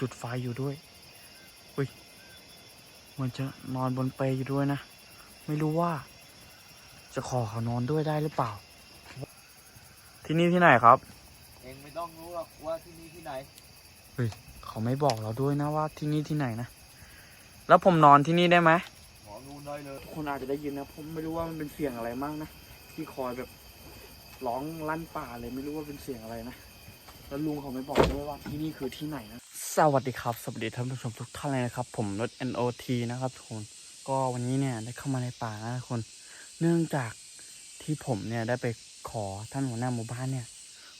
จุดไฟอยู่ด้วยอุ้ยเหมือนจะนอนบนเปลอยู่ด้วยนะ ไม่รู้ว่า จะขอเขานอนด้วยได้หรือเปล่า ที่นี่ที่ไหนครับ เองไม่ต้องรู้หรอกว่าที่นี่ที่ไหนเขาไม่บอกเราด้วยนะว่าที่นี่ที่ไหนนะ แล้วผมนอนที่นี่ได้ไหมหมอนูนได้เลย คนอาจจะได้ยินนะ ผมไม่รู้ว่ามันเป็นเสียงอะไรมากนะ ที่คอยแบบร้องลั่นป่าเลยไม่รู้ว่าเป็นเสียงอะไรนะ แล้วลุงเขาไม่บอกด้วยว่าที่นี่คือที่ไหนนะ สวัสดีครับ สวัสดีท่านผู้ชมทุกท่านเลยนะครับ ผมรถ NOT นะครับทุกคน ก็วันนี้เนี่ยได้เข้ามาในป่านะทุกคน เนื่องจากที่ผมเนี่ยได้ไปขอท่านหัวหน้าหมู่บ้านเนี่ย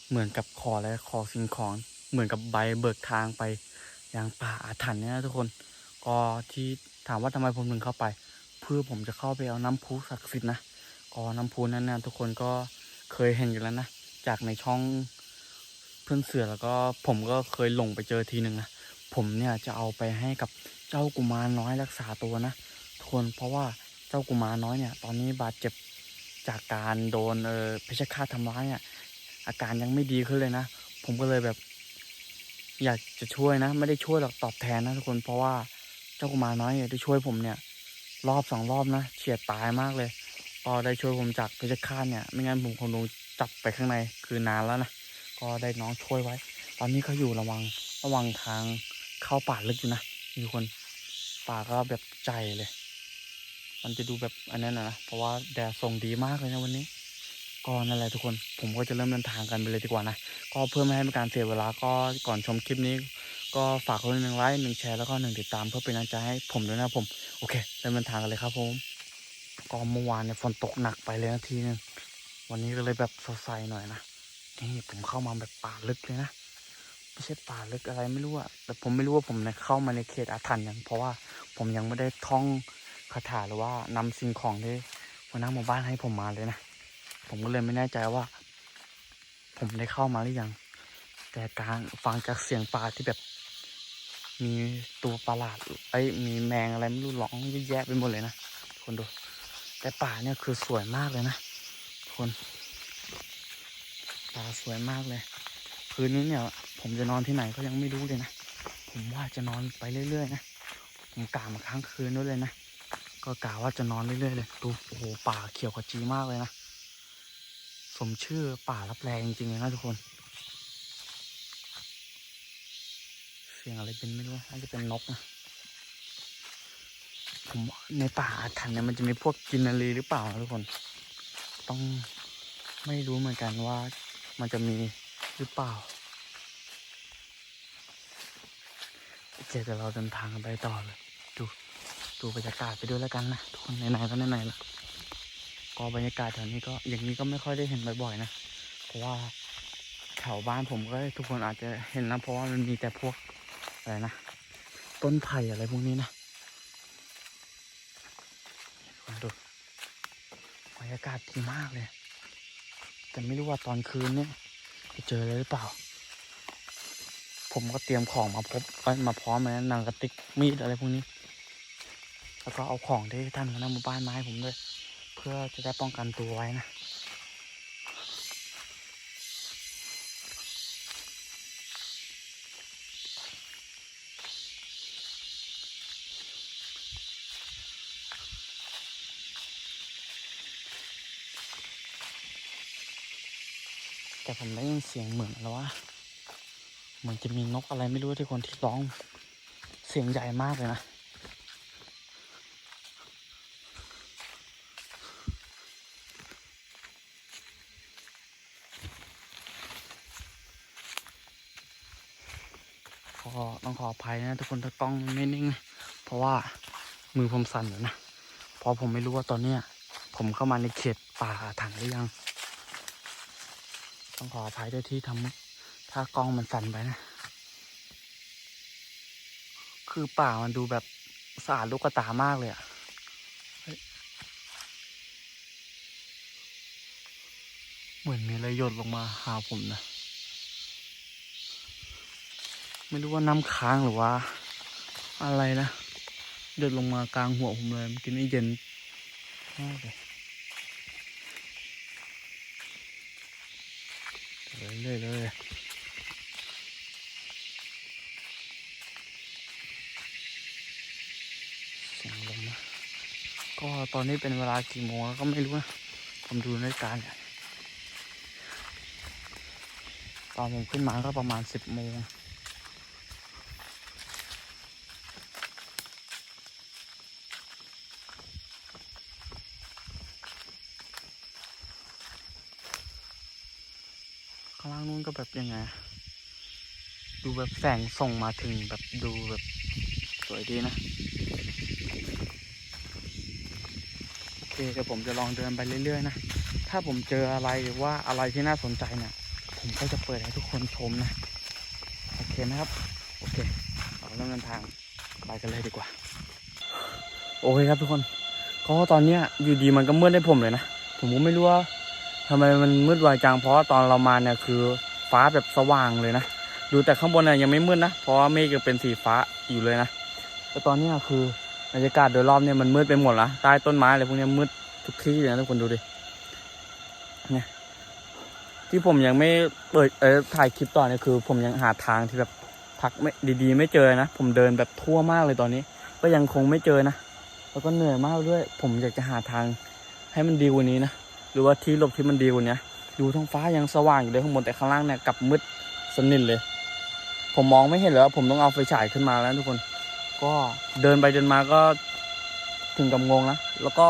เหมือนกับขออะไรขอสิ่งของ เหมือนกับใบเบิกทางไปยังป่าอาถรรพ์เนี่ยนะทุกคน ก็ที่ถามว่าทำไมผมถึงเข้าไป เพื่อผมจะเข้าไปเอาน้ำพุศักดิ์สิทธิ์นะ ก็น้ำพุนั้นนะทุกคนก็เคยเห็นอยู่แล้วนะ จากในช่อง พื่อนเสือแล้วก็ผมก็เคยหลงไปเจอทีหนึ่งนะผมเนี่ยจะเอาไปให้กับเจ้ากุมารน้อยรักษาตัวนะทุกคนเพราะว่าเจ้ากุมารน้อยเนี่ย ตอนนี้บาดเจ็บจากการโดนเออเพชฌฆาตทำร้ายเนี่ยอาการยังไม่ดีขึ้นเลยนะ ผมก็เลยแบบ อยากจะช่วยนะ ไม่ได้ช่วยหรอกตอบแทนนะทุกคนเพราะว่าเจ้ากุมารน้อยเนี่ยได้ช่วยผมเนี่ย รอบสองรอบนะเฉียดตายมากเลยก็ได้ช่วยผมจากเพชฌฆาตเนี่ย ไม่งั้นผมคงโดนจับไปข้างในคือนานแล้วนะ ก็ได้น้องช่วยไว้ ตอนนี้เขาอยู่ระวังระวังทางเข้าป่าลึกอยู่นะมีคนป่าก็แบบใจเลย มันจะดูแบบอันนั้นนะเพราะว่าแดดส่งดีมากเลยนะวันนี้ก็นั่นแหละทุกคนผมก็จะเริ่มเดินทางกันไปเลยดีกว่านะ ก็เพื่อไม่ให้เป็นการเสียเวลาก็ก่อนชมคลิปนี้ ก็ฝากคนหนึ่งไลค์หนึ่งแชร์แล้วก็หนึ่งติดตามเพื่อเป็นกำลังใจให้ผมด้วยนะผม โอเคเริ่มเดินทางกันเลยครับผมก็เมื่อวานเนี่ยฝนตกหนักไปเลยนาทีนึงวันนี้ก็เลยแบบสดใสหน่อยนะ นี่ผมเข้ามาแบบป่าลึกเลยนะ ไม่ใช่ป่าลึกอะไรไม่รู้อะแต่ผมไม่รู้ว่าผมเนี่ยเข้ามาในเขตอาถรรพ์ยังเพราะว่าผมยังไม่ได้ท่องคาถาหรือว่านำสิ่งของที่หัวหน้าหมู่บ้านให้ผมมาเลยนะ ผมก็เลยไม่แน่ใจว่า ผมได้เข้ามาหรือยัง แต่การฟังจากเสียงป่าที่แบบ มีตัวประหลาดไอ้มีแมงอะไรไม่รู้ร้องเยอะแยะไปหมดเลยนะคนดู แต่ป่าเนี่ยคือสวยมากเลยนะคน ป่าสวยมากเลย คืนนี้เนี่ย ผมจะนอนที่ไหนก็ยังไม่รู้เลยนะ ผมว่าจะนอนไปเรื่อยๆนะผมกะมาค้างคืนด้วยเลยนะก็กะว่าจะนอนเรื่อยๆเลยดูโอ้โหป่าเขียวขจีมากเลยนะสมชื่อป่ารับแรงจริงๆเลยนะทุกคน เสียงอะไรเป็นไม่รู้น่าจะเป็นนกนะผมในป่าอาถรรพ์เนี่ยมันจะมีพวกกินนารีหรือเปล่านะทุกคน ต้องไม่รู้เหมือนกันว่า มันจะมีหรือเปล่าเคเดี๋ยวเราเดินทางกันไปต่อเลย ดูดูบรรยากาศไปด้วยแล้วกันนะทุกคนไหนๆก็ไหนๆแล้วก็บรรยากาศแถวนี้ก็อย่างนี้ก็ไม่ค่อยได้เห็นบ่อยๆนะเพราะว่าแถวบ้านผมก็ทุกคนอาจจะเห็นนะเพราะว่ามันมีแต่พวกอะไรนะต้นไผ่อะไรพวกนี้นะดูบรรยากาศดีมากเลย แต่ไม่รู้ว่าตอนคืนเนี่ยจะเจออะไรหรือเปล่า ผมก็เตรียมของมาพบมาพร้อมเลยนะหนังกระติกมีดอะไรพวกนี้ แล้วก็เอาของที่ท่านหัวหน้าหมู่บ้านมาให้ผมด้วย เพื่อจะได้ป้องกันตัวไว้นะ แต่ผมได้ยินเสียงเหมือนแล้วว่าเหมือนจะมีนกอะไรไม่รู้ที่คนที่ร้องเสียงใหญ่มากเลยนะก็ต้องขออภัยนะทุกคนถ้ากล้องไม่นิ่ง เพราะว่ามือผมสั่นอยู่นะเพราะผมไม่รู้ว่าตอนเนี้ย ผมเข้ามาในเขตป่าถรรพ์หรือยัง ต้องขออภัยด้วยที่ทำถ้ากล้องมันสั่นไปนะ คือป่ามันดูแบบสะอาดลูกตามากเลยอะเฮ้ยเหมือนมีอะไรหยดลงมาหาผมนะ ไม่รู้ว่าน้ำค้างหรือว่า อะไรนะหยดลงมากลางหัวผมเลยเมื่อกี้นี่เย็นมากเลย เลยเลยเสียงลมนะก็ตอนนี้เป็นเวลากี่โมงก็ไม่รู้นะ ผมดูนาฬิกาเนตอนผมขึ้นมาก็ประมาณสิบโมง ข้างล่างนู้นก็แบบยังไง ดูแบบแสงส่งมาถึงแบบดูแบบสวยดีนะโอเคเดี๋ยวผมจะลองเดินไปเรื่อยๆนะถ้าผมเจออะไรหรือว่าอะไรที่น่าสนใจเนี่ยผมก็จะเปิดให้ทุกคนชมนะโอเคไหมครับโอเคเราเริ่มเดินทางไปกันเลยดีกว่า โอเคครับทุกคนก็ตอนเนี้ยอยู่ดีมันก็มืดให้ผมเลยนะ ผมก็ไม่รู้ว่า ทำไมมันมืดไวจังเพราะตอนเรามาเนี่ยคือฟ้าแบบสว่างเลยนะ ดูแต่ข้างบนเนี่ยยังไม่มืดนะ เพราะเมฆยังเป็นสีฟ้าอยู่เลยนะแต่ตอนนี้คือบรรยากาศโดยรอบเนี่ยมันมืดไปหมดละใต้ต้นไม้อะไรพวกนี้มืดทุกที่เลยนะทุกคนดูดิเนี่ยที่ผมยังไม่เปิดเออถ่ายคลิปต่อเนี่ยคือ ผมยังหาทางที่แบบพักไม่ดีๆ ไม่เจอนะ ผมเดินแบบทั่วมากเลยตอนนี้ ก็ยังคงไม่เจอนะ แล้วก็เหนื่อยมากด้วย ผมอยากจะหาทางให้มันดีกว่านี้นะ หรือว่าที่หลบที่มันดีกว่านี้ดูท้องฟ้ายังสว่างอยู่เลยข้างบนแต่ข้างล่างเนี่ยกลับมืดสนิทเลย ผมมองไม่เห็นเลยว่าผมต้องเอาไฟฉายขึ้นมาแล้วทุกคน ก็เดินไปเดินมาก็ถึงกับงงนะแล้วก็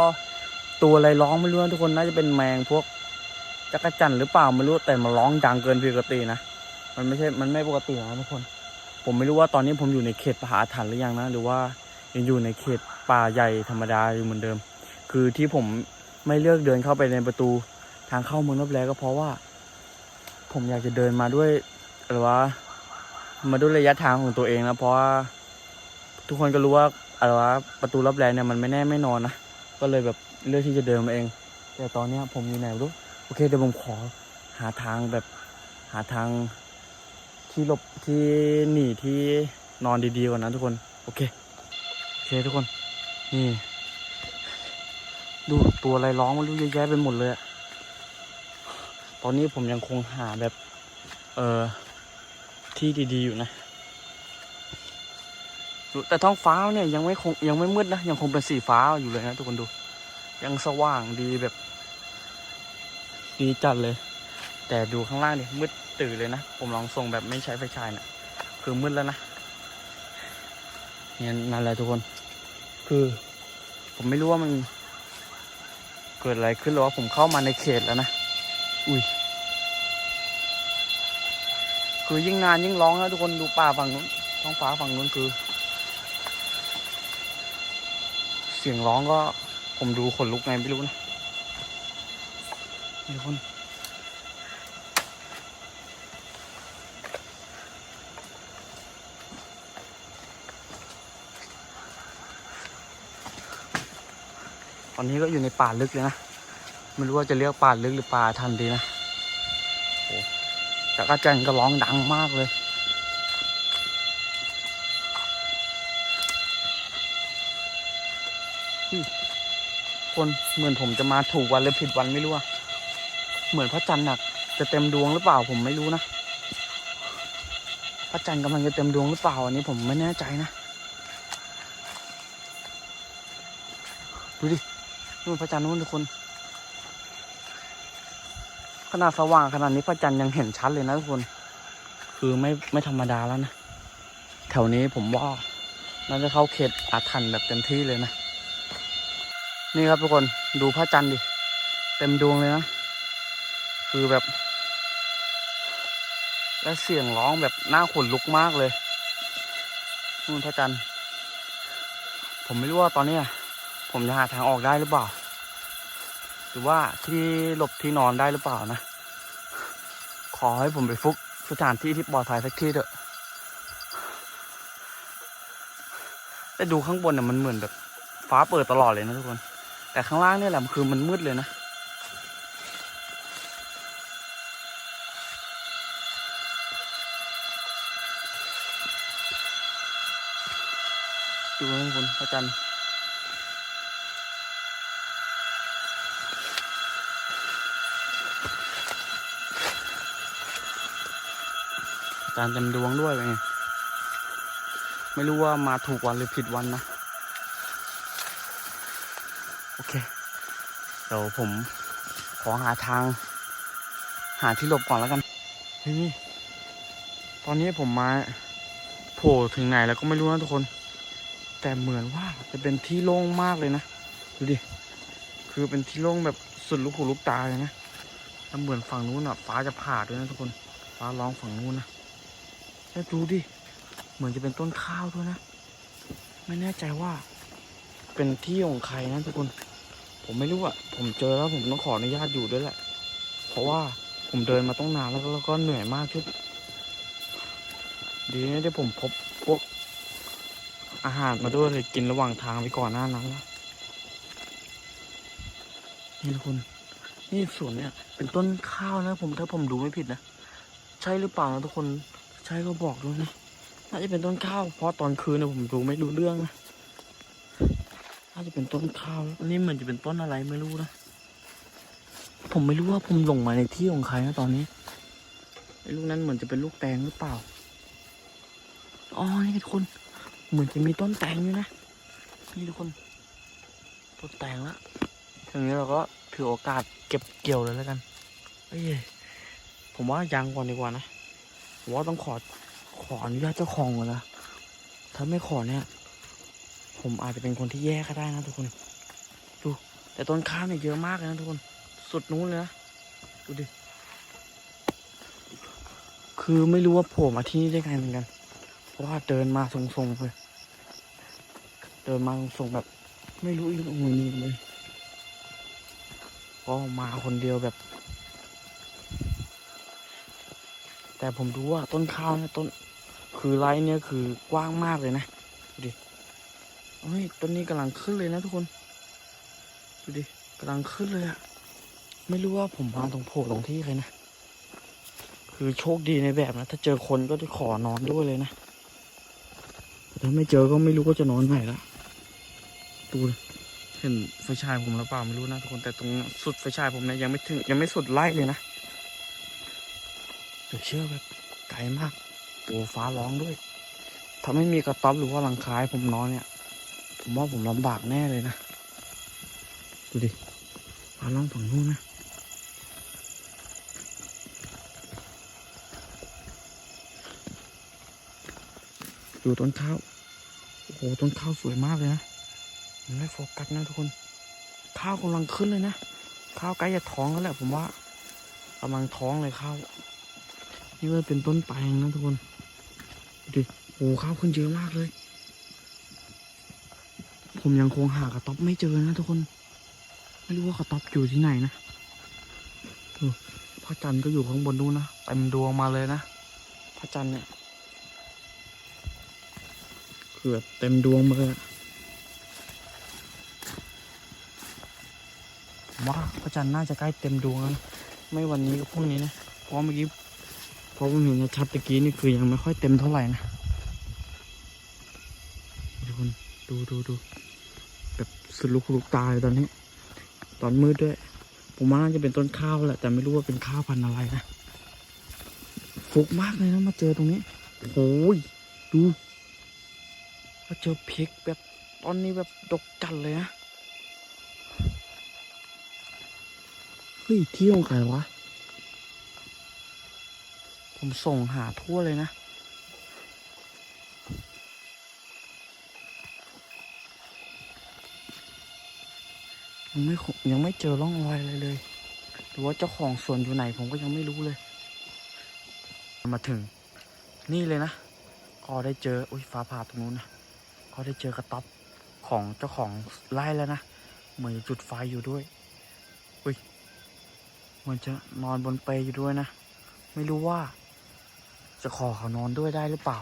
ตัวอะไรร้องไม่รู้นะทุกคนน่าจะเป็นแมงพวกจักรจันหรือเปล่าไม่รู้แต่มันร้องดังเกินปกตินะมันไม่ใช่ มันไม่ปกตินะทุกคน ผมไม่รู้ว่าตอนนี้ผมอยู่ในเขตป่าอาถรรพ์หรือยังนะ หรือว่ายังอยู่ในเขตป่าใหญ่ธรรมดาอยู่เหมือนเดิม คือที่ผม ไม่เลือกเดินเข้าไปในประตูทางเข้าเมืองรับแลก็เพราะว่า ผมอยากจะเดินมาด้วยหรือว่า มาด้วยระยะทางของตัวเองนะเพราะว่าทุกคนก็รู้ว่าอะไรวะประตูรับแลเนี่ยมันไม่แน่ไม่นอนนะก็เลยแบบเลือกที่จะเดินมาเอง แต่ตอนเนี้ยผมอยู่ไหนรู้โอเคเดี๋ยวผมขอหาทางแบบหาทางที่หลบที่หนีที่นอนดีๆก่อนนะทุกคน โอเค โอเคทุกคน นี่ ดูตัวอะไรร้องมันรู้เยอะแยะไปหมดเลย ตอนนี้ผมยังคงหาแบบ เออที่ดีๆอยู่นะดูแต่ท้องฟ้าเนี่ยยังไม่คงยังไม่มืดนะ ยังคงเป็นสีฟ้าอยู่เลยนะทุกคนดู ยังสว่างดีแบบ ดีจัดเลย แต่ดูข้างล่างดิมืดตื่นเลยนะ ผมลองส่งแบบไม่ใช้ไฟฉายนะคือมืดแล้วนะเนี่ยนั่นแหละทุกคน คือ ผมไม่รู้ว่ามัน เกิดอะไรขึ้นหรอว่าผมเข้ามาในเขตแล้วนะ อุ้ย คือยิ่งนานยิ่งร้องนะทุกคนดูป่าฝั่งนู้น ท้องฟ้าฝั่งนู้นคือ เสียงร้องก็ผมดูขนลุกไงไม่รู้นะทุกคน อนนี้ก็อยู่ในป่าลึกเลยนะ ไม่รู้ว่าจะเรียกป่าลึกหรือป่าทันดีนะโอ้จักรจันทร์ก็ร้องดังมากเลย คนเหมือนผมจะมาถูกวันหรือผิดวันไม่รู้อะเหมือนพระจันทร์หนักจะเต็มดวงหรือเปล่าผมไม่รู้นะ พระจันทร์กำลังจะเต็มดวงหรือเปล่าอันนี้ผมไม่แน่ใจนะ ดูดิ นู่นพระจันทร์นู่นทุกคน ขนาดสว่างขนาดนี้พระจันทร์ยังเห็นชัดเลยนะทุกคน คือไม่ไม่ธรรมดาแล้วนะ แถวนี้ผมว่าน่าจะเข้าเขตอาถรรพ์แบบเต็มที่เลยนะ นี่ครับทุกคนดูพระจันทร์ดิ เต็มดวงเลยนะ คือแบบ และเสียงร้องแบบน่าขนลุกมากเลยนู่นพระจันทร์ผมไม่รู้ว่าตอนนี้ ผมจะหาทางออกได้หรือเปล่า หรือว่าที่หลบที่นอนได้หรือเปล่านะ ขอให้ผมไปฟุกสถานที่ที่ปลอดภัยสักที่เถอะ แต่ดูข้างบนเนี่ยมันเหมือนแบบ ฟ้าเปิดตลอดเลยนะทุกคน แต่ข้างล่างเนี่ยแหละคือมันมืดเลยนะดูนะทุกคนพระจันทร์ อาจารย์เต็มดวงด้วยไงไม่รู้ว่ามาถูกวันหรือผิดวันนะ โอเค เดี๋ยวผมขอหาทาง หาที่หลบก่อนแล้วกันนี่นี่ตอนนี้ผมมาโผล่ถึงไหนแล้วก็ไม่รู้นะทุกคน แต่เหมือนว่าจะเป็นที่โล่งมากเลยนะ ดูดิ คือเป็นที่โล่งแบบสุดลูกหูลูกตาเลยนะแล้วเหมือนฝั่งนู้นอะ ฟ้าจะผ่าด้วยนะทุกคน ฟ้าร้องฝั่งนู้นนะ แล้วดูดิ เหมือนจะเป็นต้นข้าวด้วยนะ ไม่แน่ใจว่า เป็นที่ของใครนะทุกคน ผมไม่รู้อะผมเจอแล้วผมต้องขออนุญาตอยู่ด้วยแหละ เพราะว่าผมเดินมาต้องนานแล้วแล้วก็เหนื่อยมากชุดดีนะที่ผมพบพวกอาหารมาด้วยเลยกินระหว่างทางไปก่อนหน้านั้นแล้วนี่ทุกคน นี่สวนเนี่ย เป็นต้นข้าวนะ ผมถ้าผมดูไม่ผิดนะ ใช่หรือเปล่านะทุกคน ใช่ก็บอกด้วยนะน่าจะเป็นต้นข้าวเพราะตอนคืนนี่ยผมดูไม่รู้เรื่องนะน่าจะเป็นต้นข้าวอันนี้เหมือนจะเป็นต้นอะไรไม่รู้นะผมไม่รู้ว่าผมหลงมาในที่ของใครนะตอนนี้ไอ้ลูกนั้นเหมือนจะเป็นลูกแตงหรือเปล่าอ๋อนี่ทุกคนเหมือนจะมีต้นแตงอยู่นะนี่ทุกคนต้นแตงละทีนี้เราก็ถือโอกาสเก็บเกี่ยวเลยแล้วกันเอ้ยผมว่ายังก่อนดีกว่านะ ว่าต้องขอขออนุญาตเจ้าของก่อนนะถ้าไม่ขอเนี่ย ผมอาจจะเป็นคนที่แย่ก็ได้นะทุกคน ดู แต่ต้นข้าวเนี่ยเยอะมากเลยนะทุกคน สุดนู้นเลยนะ ดูดิ คือไม่รู้ว่าผล่มาที่นี่ได้ไงเหมือนกัน เพราะว่าเดินมาทรงๆเลยเดินมาทรงๆแบบ ไม่รู้อีกมือนี้เลย ก็มาคนเดียวแบบ แต่ผมดูว่าต้นข้าวเนี่ยต้น คือไรเนี่ยคือกว้างมากเลยนะดูดิเฮ้ยต้นนี้กำลังขึ้นเลยนะทุกคนดูดิกำลังขึ้นเลยอะไม่รู้ว่าผมมาตรงโผล่ตรงที่ใครนะคือโชคดีในแบบนะถ้าเจอคนก็จะขอนอนด้วยเลยนะแต่ถ้าไม่เจอก็ไม่รู้ว่าจะนอนไหนละดูดเห็นไฟฉายผมหรือเปล่าไม่รู้นะทุกคนแต่ตรงสุดไฟฉายผมเนี่ยยังไม่ถึงยังไม่สุดไล่เลยนะ เดี๋ยวเชื่อแบบไกลมากโอ้ฟ้าร้องด้วย ถ้าไม่มีกระต๊อบหรือว่าหลังคาให้ผมนอนเนี่ย ผมว่าผมลำบากแน่เลยนะ ดูดิฟ้าร้องฝั่งนู้นนะดูต้นข้าว โอ้โห ต้นข้าวสวยมากเลยนะมันไม่โฟกัสนะทุกคน ข้าวกำลังขึ้นเลยนะ ข้าวใกล้จะท้องแล้วแหละผมว่ากำลังท้องเลยข้าว นี่มันเป็นต้นแตงนะทุกคนดูดิโอ้โหข้าวขึ้นเยอะมากเลย ผมยังคงหากระต๊อบไม่เจอนะทุกคน ไม่รู้ว่ากระต๊อบอยู่ที่ไหนนะดูพระจันทร์ก็อยู่ข้างบนนู้นนะเต็มดวงมาเลยนะพระจันทร์เนี่ยคือแบบเต็มดวงมาเลยว่าพระจันทร์น่าจะใกล้เต็มดวงแล้วไม่วันนี้ก็พรุ่งนี้นะเพราะเมื่อกี้ ราะผมเห็นชัดตะกี้นี่คือยังไม่ค่อยเต็มเท่าไหร่นะทุกคนดูดูดูแบบสุดลูกลูกตายตอนนี้ ตอนมืดด้วย ผมว่าน่าจะเป็นต้นข้าวแหละแต่ไม่รู้ว่าเป็นข้าวพันธุ์อะไรนะฟุกมากเลยนะมาเจอตรงนี้โอ้ยดูก็เจอพริกแบบตอนนี้แบบดกจัดเลยนะเฮ้ยที่ของใครวะ ผมส่งหาทั่วเลยนะ ยังไม่ยังไม่เจอร่องรอยอะไรเลย หรือว่าเจ้าของสวนอยู่ไหนผมก็ยังไม่รู้เลย มาถึง นี่เลยนะก็ได้เจอ อุ้ยฟ้าผ่าตรงนู้นนะเขาได้เจอกระต๊อบของเจ้าของไร่แล้วนะเหมือนจุดไฟอยู่ด้วย อุ้ยเหมือนจะนอนบนเปลอยู่ด้วยนะ ไม่รู้ว่า จะขอเขานอนด้วยได้หรือเปล่า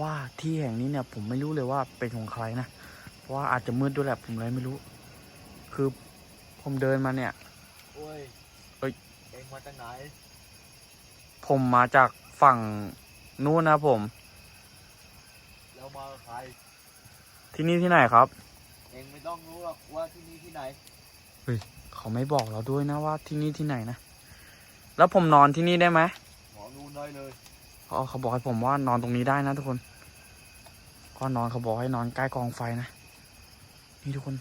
ว่าที่แห่งนี้เนี่ย ผมไม่รู้เลยว่าเป็นของใครนะ เพราะว่าอาจจะมืดด้วยแหละผมเลยไม่รู้ คือผมเดินมาเนี่ย โอ้ยเอ้ย เองมาจากไหน ผมมาจากฝั่งนู้นนะผม แล้วมากับใคร ที่นี่ที่ไหนครับ เองไม่ต้องรู้หรอกว่าที่นี่ที่ไหน เขาไม่บอกเราด้วยนะว่าที่นี่ที่ไหนนะ แล้วผมนอนที่นี่ได้ไหมหมอนูนได้เลย เขาเขาบอกให้ผมว่านอนตรงนี้ได้นะทุกคน ก็นอนเขาบอกให้นอนใกล้กองไฟนะ นี่ทุกคน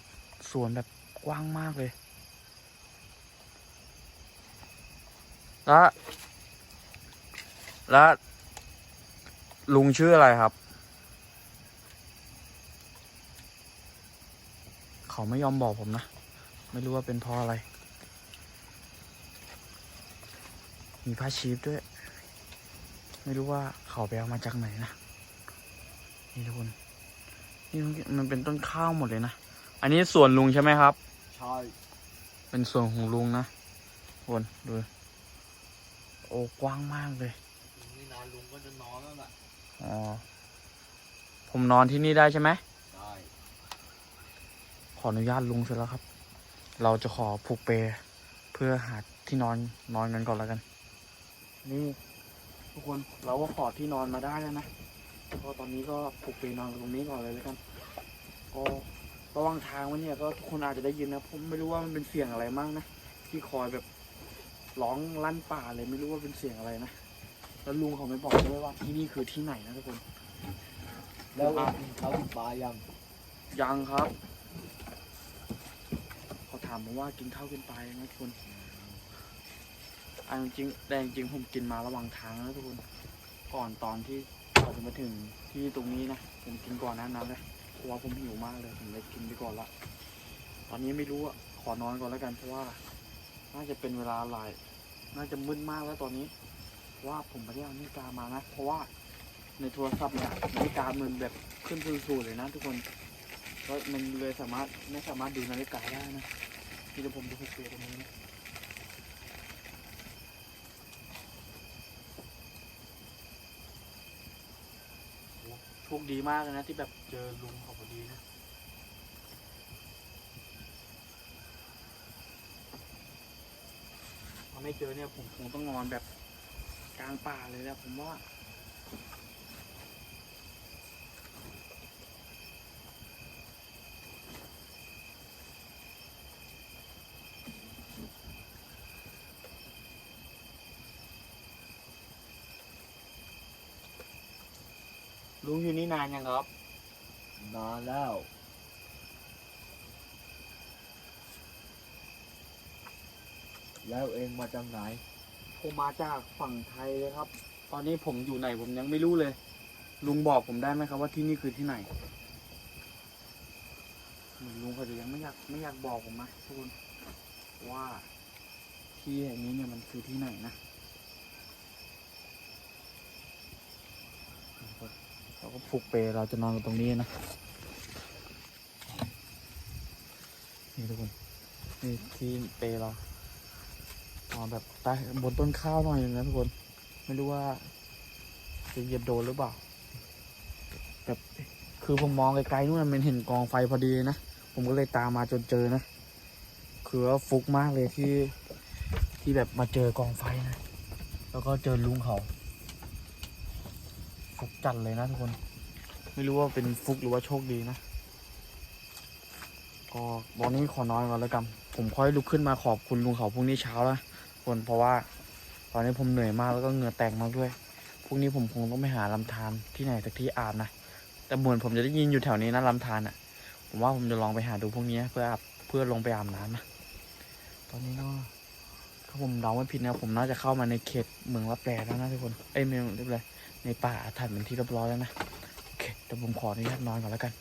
สวนแบบกว้างมากเลย แล้ว แล้วลุงชื่ออะไรครับ เขาไม่ยอมบอกผมนะ ไม่รู้ว่าเป็นเพราะอะไร มีผ้าชีฟด้วย ไม่รู้ว่าเขาไปเอามาจากไหนนะนี่ทุกคนนี่มันเป็นต้นข้าวหมดเลยนะ อันนี้สวนลุงใช่ไหมครับ ใช่ เป็นส่วนของลุงนะทุกคนดู โอ้กว้างมากเลยอีกไม่นานลุงก็จะนอนแล้วล่ะ อ๋อ ผมนอนที่นี่ได้ใช่ไหมได้ ขออนุญาตลุงเสร็จแล้วครับ เราจะขอผูกเปลเพื่อหาที่นอนนอนกันก่อนแล้วกัน นี่ ทุกคนเราก็ขอที่นอนมาได้แล้วนะก็ตอนนี้ก็ผูกเปลนอนกันตรงนี้ก่อนเลยแล้วกันก็ระหว่างทางวันเนี่ยก็ทุกคนอาจจะได้ยินนะผมไม่รู้ว่ามันเป็นเสียงอะไรมากนะที่คอยแบบร้องลั่นป่าเลยไม่รู้ว่าเป็นเสียงอะไรนะแล้วลุงเขาไม่บอกด้วยว่าที่นี่คือที่ไหนนะทุกคน แล้วเองกินข้าวกินปลายังยังครับเขาถามผมว่ากินข้าวกินปลายังนะทุกคน อันจริงแต่จริงผมกินมาระหว่างทางนะทุกคน ก่อนตอนที่เราจะมาถึงที่ตรงนี้นะ ผมกินก่อนนั้นนั้นเลยเพราะว่าผมหิวมากเลยผมเลยกินไปก่อนละตอนนี้ไม่รู้อะขอนอนก่อนแล้วกันเพราะว่า น่าจะเป็นเวลาหลาย น่าจะมืดมากแล้วตอนนี้ว่าผมไม่ได้เอานาฬิกามานะ เพราะว่าในโทรศัพท์เนี่ยนาฬิกามันแบบขึ้นสูงๆเลยนะ ทุกคนก็มันเลยสามารถไม่สามารถดูนาฬิกาได้นะที่จะผมจะพูดเปตรงนี้นะ โชคดีมากเลยนะที่แบบเจอลุงเขาพอดีนะพอไม่เจอเนี่ยผมคงต้องนอนแบบกลางป่าเลยแหละผมว่า ลุงอยู่นี่นานยังครับ นานแล้ว แล้วเองมาจากไหน ผมมาจากฝั่งไทยเลยครับ ตอนนี้ผมอยู่ไหนผมยังไม่รู้เลย ลุงบอกผมได้ไหมครับว่าที่นี่คือที่ไหนเหมือนลุงเขาจะยังไม่อยากไม่อยากบอกผมนะทุกคนว่าที่แห่งนี้เนี่ยมันคือที่ไหนนะ เราก็ผูกเปลเราจะนอนกันตรงนี้นะ นี่ทุกคนนี่ที่เปลเรานอนแบบใต้บนต้นข้าวหน่อยนึงนะทุกคน ไม่รู้ว่า จะเหยียบโดนหรือเปล่าแบบคือผมมองไกลๆนู่นมันเห็นกองไฟพอดีนะ ผมก็เลยตามมาจนเจอนะ คือว่าฟุกมากเลยที่ที่แบบมาเจอกองไฟนะ แล้วก็เจอลุงเขา ฟุกจัดเลยนะทุกคน ไม่รู้ว่าเป็นฟุกหรือว่าโชคดีนะ ก็วันนี้ขอนอนก่อนแล้วกัน ผมค่อยลุกขึ้นมาขอบคุณลุงเขาพรุ่งนี้เช้าแล้วคนเพราะว่า ตอนนี้ผมเหนื่อยมากแล้วก็เหงื่อแตกมากด้วยพรุ่งนี้ผมคงต้องไปหาลำธารที่ไหนสักที่อาบนะแต่เหมือนผมจะได้ยินอยู่แถวนี้นะลำธารอะ ผมว่าผมจะลองไปหาดูพวกนี้เพื่ออาบเพื่อลงไปอาบน้ำนะตอนนี้เนาะถ้าผมเดาไม่ผิดนะผมน่าจะเข้ามาในเขตเมืองรับแลแล้วนะทุกคน เอ้ยไม่เรียบร้อย ในป่าอาถรรพ์เป็นที่เรียบร้อยแล้วนะโอเคเดี๋ยวผมขออนุญาตนอนก่อนแล้วกัน